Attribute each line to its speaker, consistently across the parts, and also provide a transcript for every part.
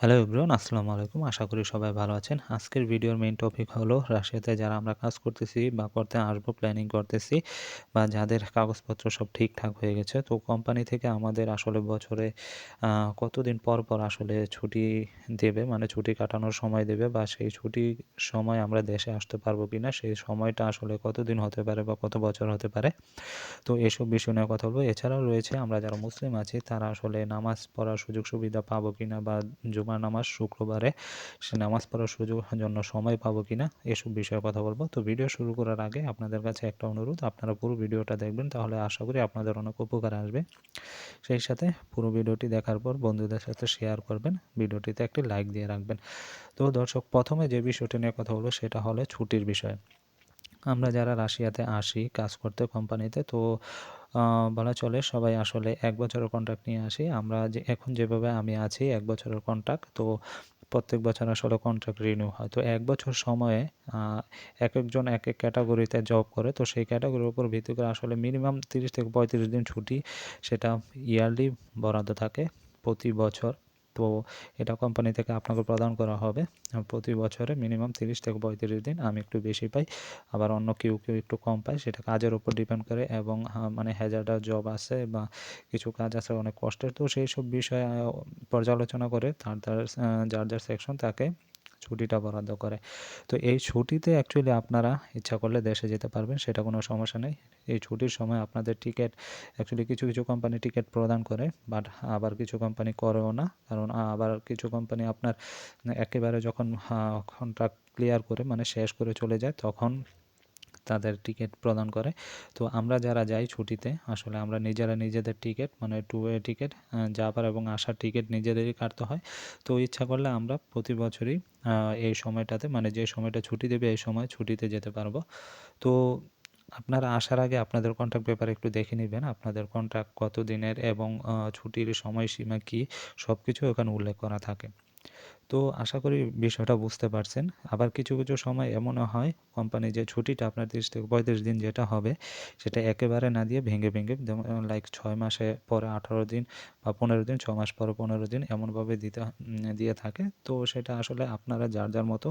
Speaker 1: Hello everyone আসসালামু আলাইকুম। আশা করি সবাই ভালো আছেন। আজকের ভিডিওর মেইন টপিক হলো রাশিয়াতে যারা আমরা কাজ করতেছি বা করতে আসব প্ল্যানিং করতেছি বা যাদের কাগজপত্র সব ঠিকঠাক হয়ে গেছে। তো কোম্পানি থেকে আমাদের আসলে বছরে কতদিন পর পর আসলে ছুটি দেবে মানে ছুটি কাটানোর সময় দেবে বা সেই ছুটি সময় আমরা দেশে আসতে পারব কি না সেই সময়টা আসলে কতদিন হতে পারে বা কত বছর হতে পারে? তো এসব বিষয় নিয়ে কথা বলব। এছাড়াও রয়েছে, আমরা যারা মুসলিম আছি, তারা আসলে নামাজ পড়ার সুযোগ সুবিধা পাবো কি না বা জুমার নামাজ শুক্রবারে সে নামাজ পড়ার সুযোগ জন্য সময় পাবো কিনা এসব বিষয়ে কথা বলব। তো ভিডিও শুরু করার আগে আপনাদের কাছে একটা অনুরোধ, আপনারা পুরো ভিডিওটা দেখবেন, তাহলে আশা করি আপনাদের অনেক উপকার আসবে। সেই সাথে পুরো ভিডিওটি দেখার পর বন্ধুদের সাথে শেয়ার করবেন, ভিডিওটিতে একটি লাইক দিয়ে রাখবেন। তো দর্শক, প্রথমে যে বিষয়টি নিয়ে কথা হলো সেটা হলো ছুটির বিষয়। আমরা যারা রাশিয়াতে আসি, কাজ করতে কোম্পানিতে, তো বলা চলে সবাই আসলে এক বছরের কন্ট্রাক্ট নিয়ে আসি। আমরা যে, এখন যেভাবে আমি আছি, এক বছরের কন্ট্রাক্ট তো প্রত্যেক বছর আসলে কন্ট্রাক্ট রিনিউ হয়। তো এক বছর সময়ে এক একজন এক এক ক্যাটাগরিতে জব করে, তো সেই ক্যাটাগরির উপর ভিত্তি করে আসলে মিনিমাম তিরিশ থেকে পঁয়ত্রিশ দিন ছুটি, সেটা ইয়ারলি বরাদ্দ থাকে প্রতি বছর। তো এটা কোম্পানি থেকে আপনাকে প্রদান করা হবে। প্রতি বছরে মিনিমাম তিরিশ থেকে পঁয়ত্রিশ দিন আমি একটু বেশি পাই, আবার অন্য কেউ কেউ একটু কম পায়। সেটা কাজের উপর ডিপেন্ড করে এবং মানে হ্যাজার্ডার জব আছে বা কিছু কাজ আছে অনেক কষ্টের। তো সেই সব বিষয়ে পর্যালোচনা করে তার তার যার যার সেকশন তাকে ছুটিটা বরাদ্দ করে। তো এই ছুটিতে অ্যাকচুয়ালি আপনারা ইচ্ছা করলে দেশে যেতে পারবেন, সেটা কোনো সমস্যা নেই। এই ছুটির সময় আপনাদের টিকিট অ্যাকচুয়ালি কিছু কিছু কোম্পানি টিকিট প্রদান করে বাট আবার কিছু কোম্পানি করেও না। কারণ আবার কিছু কোম্পানি আপনার একেবারে যখন কন্ট্রাক্ট ক্লিয়ার করে মানে শেষ করে চলে যায়, তখন তাদের টিকিট প্রদান করে। তো আমরা যারা যাই ছুটিতে, আসলে আমরা নিজেরা নিজেদের টিকিট মানে টু ওয়ে টিকিট যাবার এবং আসার টিকিট নিজেদেরই কাটতে হয়। তো ইচ্ছা করলে আমরা প্রতি বছরই এই সময়টাতে মানে যে সময়টা ছুটি দেবে, এই সময় ছুটিতে যেতে পারব। তো আপনারা আসার আগে আপনাদের কন্ট্রাক্ট পেপার একটু দেখে নেবেন, আপনাদের কন্ট্রাক্ট কত দিনের এবং ছুটির সময়সীমা কী সব কিছু ওখানে উল্লেখ করা থাকে। তো আশা করি বিষয়টা বুঝতে পারছেন। আবার কিছু কিছু সময় এমনও হয় কোম্পানি যে ছুটিটা আপনার তিরিশ থেকে পঁয়ত্রিশ দিন যেটা হবে, সেটা একেবারে না দিয়ে ভেঙে ভেঙে যেমন লাইক ছয় মাসে পরে আঠারো দিন বা পনেরো দিন, ছ মাস পরে পনেরো দিন এমনভাবে দিতে, দিয়ে থাকে। তো সেটা আসলে আপনারা যার যার মতো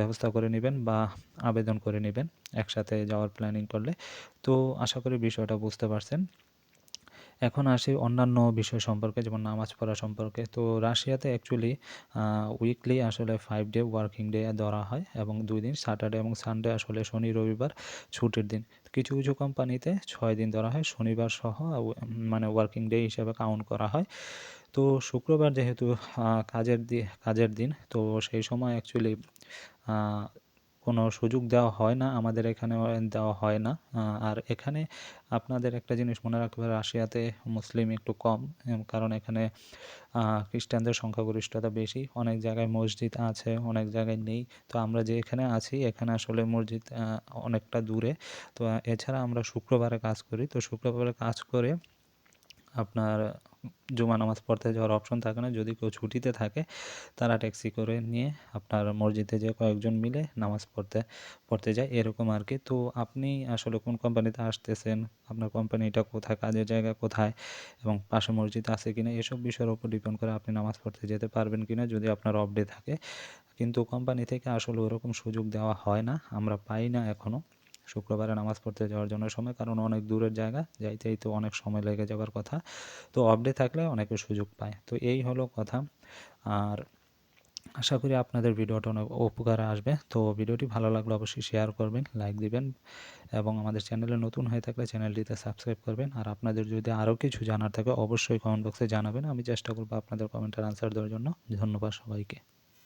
Speaker 1: ব্যবস্থা করে নেবেন বা আবেদন করে নেবেন একসাথে যাওয়ার প্ল্যানিং করলে। তো আশা করি বিষয়টা বুঝতে পারছেন। এখন আসি অন্যান্য বিষয় সম্পর্কে, যেমন নামাজ পড়া সম্পর্কে। তো রাশিয়াতে অ্যাকচুয়ালি উইকলি আসলে ফাইভ ডে ওয়ার্কিং ডে ধরা হয় এবং দুই দিন স্যাটারডে এবং সানডে আসলে শনি, রবিবার ছুটির দিন। কিছু কিছু কোম্পানিতে ছয় দিন ধরা হয়, শনিবার সহ মানে ওয়ার্কিং ডে হিসেবে কাউন্ট করা হয়। তো শুক্রবার যেহেতু কাজের কাজের দিন, তো সেই সময় অ্যাকচুয়ালি কোনো সুযোগ দেওয়া হয় না, আমাদের এখানে দেওয়া হয় না। আর এখানে আপনাদের একটা জিনিস মনে রাখতে হবে রাশিয়াতে মুসলিম একটু কম কারণ এখানে খ্রিস্টানদের সংখ্যাগরিষ্ঠতা বেশি, অনেক জায়গায় মসজিদ আছে, অনেক জায়গায় নেই। তো আমরা যে এখানে আছি, এখানে আসলে মসজিদ অনেকটা দূরে। তো এছাড়া আমরা শুক্রবারে কাজ করি। তো শুক্রবারে কাজ করে আপনার জুমা নামাজ পড়তে যাওয়ার অপশন থাকে না। যদি কেউ ছুটিতে থাকে, তারা ট্যাক্সি করে নিয়ে আপনার মসজিদে যে কয়েকজন মিলে নামাজ পড়তে পড়তে যায়, এরকম আর কি তো আপনি আসলে কোন কোম্পানিতে আসতেছেন, আপনার কোম্পানিটা কোথায়, কাজের জায়গা কোথায়, এবং পাশে মসজিদ আছে কিনা, এসব বিষয়ের উপর ডিপেন্ড করে আপনি নামাজ পড়তে যেতে পারবেন কিনা, যদি আপনার অফ ডে থাকে। কিন্তু কোম্পানি থেকে আসলে ওরকম সুযোগ দেওয়া হয় না, আমরা পাই না এখনও শুক্রবারে নামাজ পড়তে যাওয়ার জন্য সময়, কারণ অনেক দূরের জায়গা, যাইতেই তো অনেক সময় লেগে যাওয়ার কথা। তো অফডে থাকলে অনেকে সুযোগ পায়। তো এই হলো কথা। আর আশা করি আপনাদের ভিডিওটা অনেক উপকারে আসবে। তো ভিডিওটি ভালো লাগলে অবশ্যই শেয়ার করবেন লাইক দিবেন এবং আমাদের চ্যানেলে নতুন হয়ে থাকলে চ্যানেলটিতে সাবস্ক্রাইব করবেন। আর আপনাদের যদি আরও কিছু জানার থাকে, অবশ্যই কমেন্ট বক্সে জানাবেন। আমি চেষ্টা করব আপনাদের কমেন্টের আনসার দেওয়ার জন্য। ধন্যবাদ সবাইকে।